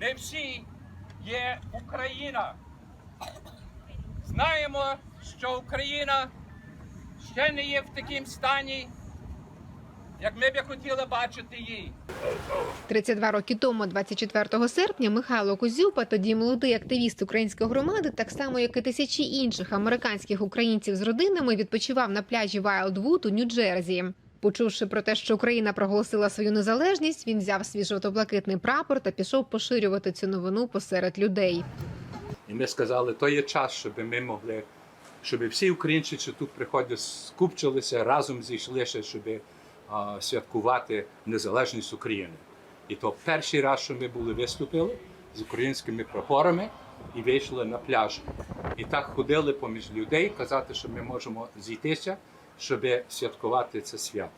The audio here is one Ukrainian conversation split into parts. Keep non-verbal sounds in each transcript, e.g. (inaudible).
не всі є Україна. Знаємо, що Україна ще не є в такому стані, як ми б хотіли бачити її. 32 роки тому, 24 серпня, Михайло Козюпа, тоді молодий активіст української громади, так само як і тисячі інших американських українців з родинами, відпочивав на пляжі Вайлдвуд у Нью-Джерсі. Почувши про те, що Україна проголосила свою незалежність, він взяв свій жовто-блакитний прапор та пішов поширювати цю новину посеред людей. І ми сказали, то є час, щоб ми могли, щоб всі українці, що тут приходять, скупчилися, разом зійшлися, щоб а, святкувати незалежність України. І то перший раз, що ми були виступили з українськими прапорами і вийшли на пляж. І так ходили поміж людей, казати, що ми можемо зійтися, щоб святкувати це свято.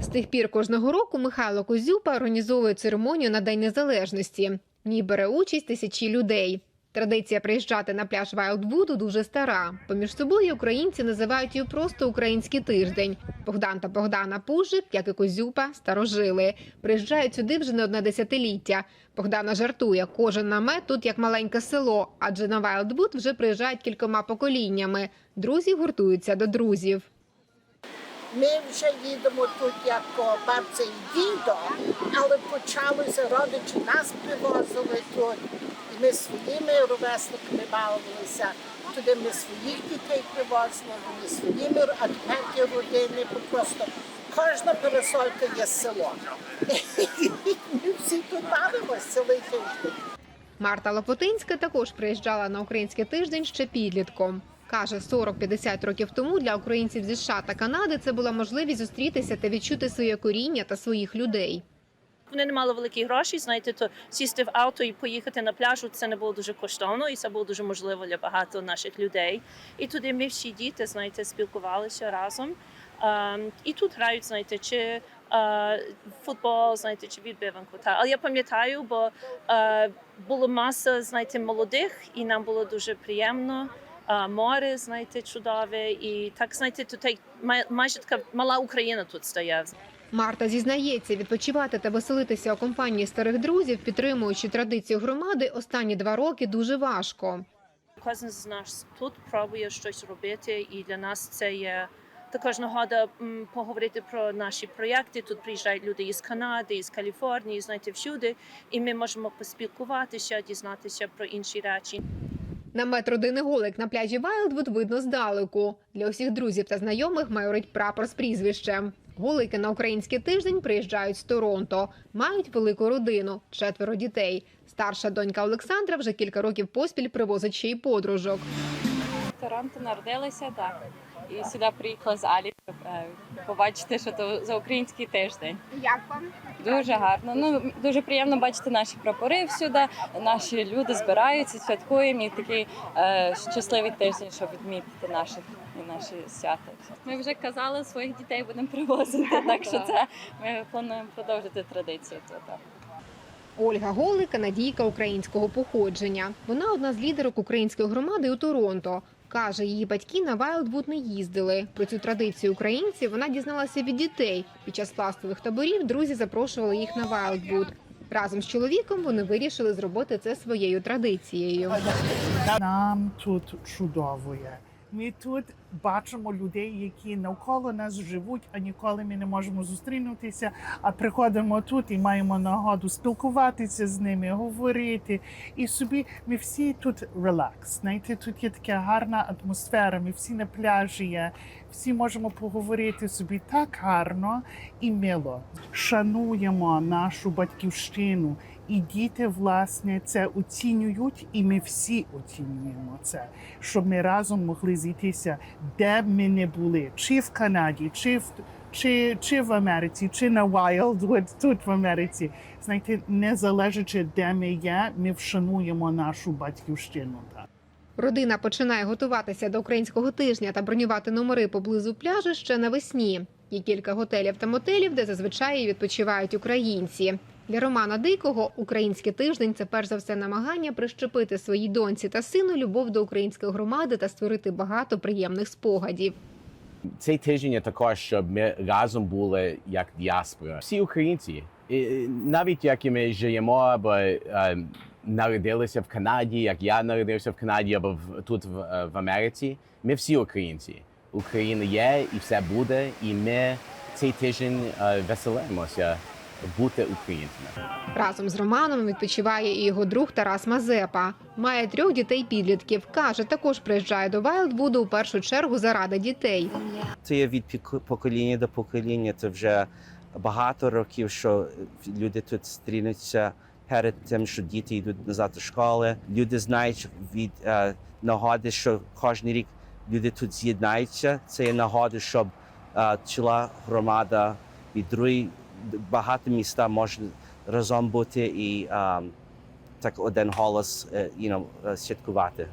З тих пір кожного року Михайло Козюпа організовує церемонію на День Незалежності. В ній бере участь тисячі людей. Традиція приїжджати на пляж Вайлдвуду дуже стара. Поміж собою українці називають її просто український тиждень. Богдан та Богдана Пужик, як і Козюпа, старожили. Приїжджають сюди вже не одне десятиліття. Богдана жартує, кожен намет тут як маленьке село, адже на Вайлдвуд вже приїжджають кількома поколіннями. Друзі гуртуються до друзів. Ми вже їдемо тут як бабця і дідо, але почалися родичі нас привозили тут. І ми своїми ровесниками бавилися. Туди ми своїх дітей привозили, вони своїми, а тепер є родини, просто кожна пересолька є село. (laughs) Ми всі тут бавимося цілий тиждень. Марта Лопотинська також приїжджала на український тиждень ще підлітком. Каже, 40-50 років тому для українців зі США та Канади це була можливість зустрітися та відчути своє коріння та своїх людей. Вони не мали великі гроші, знаєте, то сісти в авто і поїхати на пляжу це не було дуже коштовно, і це було дуже можливо для багато наших людей. І туди ми всі діти, знаєте, спілкувалися разом. Ем, і тут грають, знаєте, чи е, футбол, знаєте, чи відбиванку. Та. Але я пам'ятаю, бо е, було маса, знаєте, молодих, і нам було дуже приємно. Е, море, знаєте, чудове, і так, знаєте, тут майже така мала Україна тут стає. Марта зізнається, відпочивати та веселитися у компанії старих друзів, підтримуючи традицію громади, останні два роки дуже важко. Кожен з нас тут пробує щось робити, і для нас це є також нагода поговорити про наші проєкти. Тут приїжджають люди із Канади, із Каліфорнії, знаєте, всюди, і ми можемо поспілкуватися, дізнатися про інші речі. Намет родини Голик на пляжі Вайлдвуд видно здалеку. Для усіх друзів та знайомих майорить прапор з прізвищем. Голики на український тиждень приїжджають з Торонто. Мають велику родину, четверо дітей. Старша донька Олександра вже кілька років поспіль привозить ще й подружок. Торонто народилася, так. І сюди приїхала з Алі е, побачити, що то за український тиждень. Як вам? Дуже гарно. Ну дуже приємно бачити наші прапори всюди. Наші люди збираються, святкуємо і такий е, щасливий тиждень, щоб відмітити наші і наші свята. Ми вже казали своїх дітей будемо привозити, так що це ми плануємо продовжити традицію тут. Ольга Голик – канадійка українського походження. Вона одна з лідерок української громади у Торонто. Каже, її батьки на Вайлдвуд не їздили. Про цю традицію українців вона дізналася від дітей. Під час пластових таборів друзі запрошували їх на Вайлдвуд. Разом з чоловіком вони вирішили зробити це своєю традицією. Нам тут чудово є. Ми тут бачимо людей, які навколо нас живуть, а ніколи ми не можемо зустрінутися. А приходимо тут і маємо нагоду спілкуватися з ними, говорити. І собі ми всі тут релакс. Знаєте, тут є така гарна атмосфера. Ми всі на пляжі є. Всі можемо поговорити собі так гарно і мило. Шануємо нашу батьківщину. І діти, власне, це оцінюють, і ми всі оцінюємо це, щоб ми разом могли зійтися, де б ми не були, чи в Канаді, чи в чи, чи в Америці, чи на Wildwood, тут в Америці. Знаєте, не залежачи, де ми є, ми вшануємо нашу батьківщину. Родина починає готуватися до українського тижня та бронювати номери поблизу пляжу ще навесні. Є кілька готелів та мотелів, де зазвичай відпочивають українці. Для Романа Дикого український тиждень це перш за все намагання прищепити своїй доньці та сину любов до української громади та створити багато приємних спогадів. Цей тиждень також, щоб ми разом були як діаспора. Всі українці І навіть як і ми живемо, або е, народилися в Канаді, як я народився в Канаді, або в, тут в, е, в Америці, ми всі українці. Україна є і все буде, і ми цей тиждень е, веселимося бути українцями. Разом з Романом відпочиває і його друг Тарас Мазепа. Має трьох дітей-підлітків. Каже, також приїжджає до Вайлдвуду у першу чергу заради дітей. Це є від покоління до покоління. Це вже багато років, що люди тут стрінуться перед тим, що діти йдуть назад до школи. Люди знають від е, нагоди, що кожен рік люди тут з'єднаються. Це є нагода, щоб е, ціла громада і другі багато міста можуть разом бути і так один голос е, you know, е, святкувати.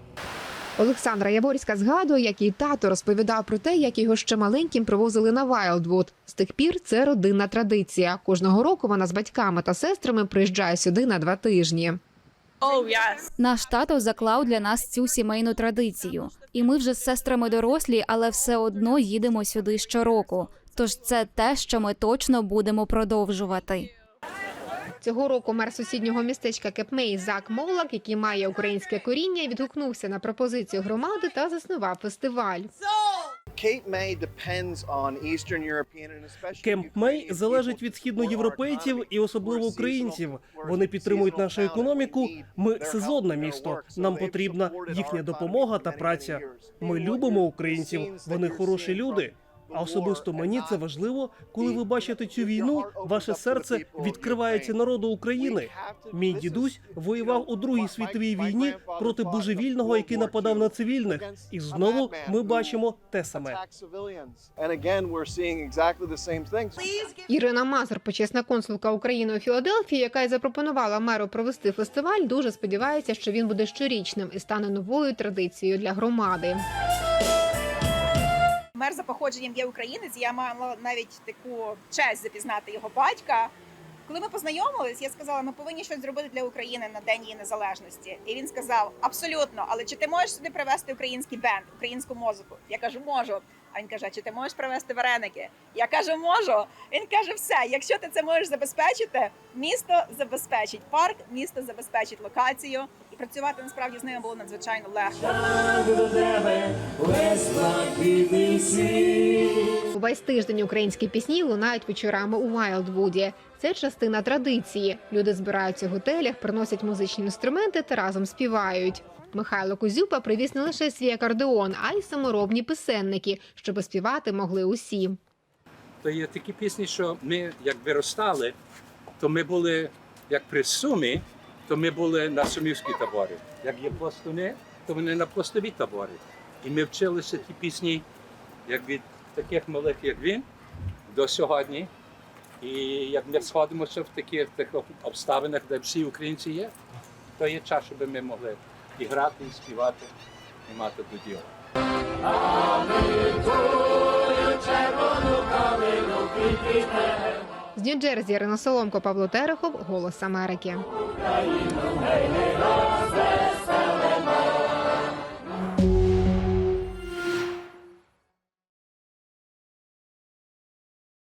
Олександра Яворська згадує, як її тато розповідав про те, як його ще маленьким привозили на Вайлдвуд. З тих пір це родинна традиція. Кожного року вона з батьками та сестрами приїжджає сюди на два тижні. Oh, yes. Наш тато заклав для нас цю сімейну традицію, і ми вже з сестрами дорослі, але все одно їдемо сюди щороку. Тож це те, що ми точно будемо продовжувати. Цього року мер сусіднього містечка Кепмей Зак Молак, який має українське коріння, відгукнувся на пропозицію громади та заснував фестиваль. Кемп Мей залежить від східноєвропейців і особливо українців. Вони підтримують нашу економіку. Ми сезонне місто. Нам потрібна їхня допомога та праця. Ми любимо українців. Вони хороші люди. А особисто мені це важливо, коли ви бачите цю війну, ваше серце відкривається народу України. Мій дідусь воював у Другій світовій війні проти божевільного, який нападав на цивільних. І знову ми бачимо те саме. Ірина Мазур, почесна консулка України у Філадельфії, яка й запропонувала меру провести фестиваль, дуже сподівається, що він буде щорічним і стане новою традицією для громади. Мер за походженням є українець. Я мала навіть таку честь запізнати його батька. Коли ми познайомились, я сказала, ми повинні щось зробити для України на день її незалежності. І він сказав: абсолютно, але чи ти можеш сюди привезти український бенд, українську музику? Я кажу, можу. А він каже: чи ти можеш привезти вареники? Я кажу, можу. Він каже: все, якщо ти це можеш забезпечити, місто забезпечить парк, місто забезпечить локацію. І працювати насправді з ними було надзвичайно легко. Увесь тиждень українські пісні лунають вечорами у Вайлдвуді. Це частина традиції. Люди збираються в готелях, приносять музичні інструменти та разом співають. Михайло Кузюпа привіз не лише свій акордеон, а й саморобні писенники, щоб співати могли усі. То є такі пісні, що ми як виростали, то ми були як при сумі, то ми були на сумівській таборі. Як є пластуни, то вони на пластові таборі. І ми вчилися ті пісні, як від таких малих, як він, до сьогодні. І як ми сходимося в таких, таких обставинах, де всі українці є, то є час, щоб ми могли і грати, і співати, і мати до діла. З Нью-Джерсі Ірина Соломко, Павло Терехов, Голос Америки.